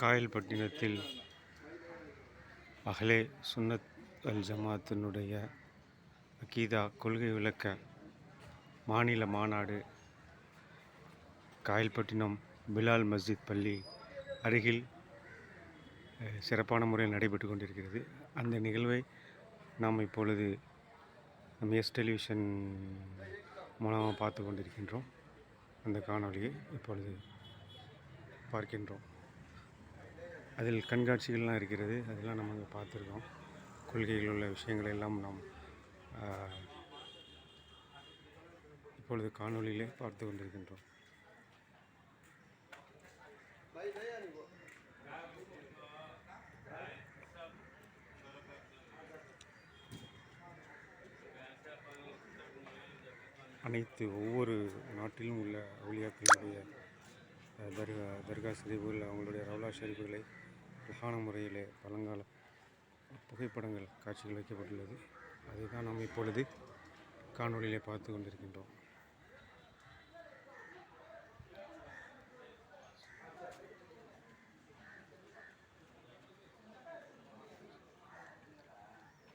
காயல்பட்டினத்தில் அஹ்லே சுன்னத் அல் ஜமாத்தினுடைய அகீதா கொள்கை விளக்க மாநில மாநாடு காயல்பட்டினம் பிலால் மஸ்ஜித் பள்ளி அருகில் சிறப்பான முறையில் நடைபெற்று கொண்டிருக்கிறது. அந்த நிகழ்வை நாம் இப்பொழுது நம்ம எஸ் டெலிவிஷன் மூலமாக பார்த்து கொண்டிருக்கின்றோம். அந்த காணொளியை இப்பொழுது பார்க்கின்றோம். அதில் கண்காட்சிகள்லாம் இருக்கிறது. அதெல்லாம் நம்ம அங்கே பார்த்துருக்கோம். கொள்கையில் உள்ள விஷயங்களை எல்லாம் நாம் இப்பொழுது காணொலியிலே பார்த்து கொண்டிருக்கின்றோம். அனைத்து ஒவ்வொரு நாட்டிலும் உள்ள அவுளியாக்களுடைய தர்கா தர்கா ஷரீஃபுகள் அவங்களுடைய ரவுலா ஷரீஃபுகளை அழகான முறையிலே பழங்கால புகைப்படங்கள் காட்சிகள் வைக்கப்பட்டுள்ளது. அதை தான் நாம் இப்பொழுது காணொளியிலே பார்த்து கொண்டிருக்கின்றோம்.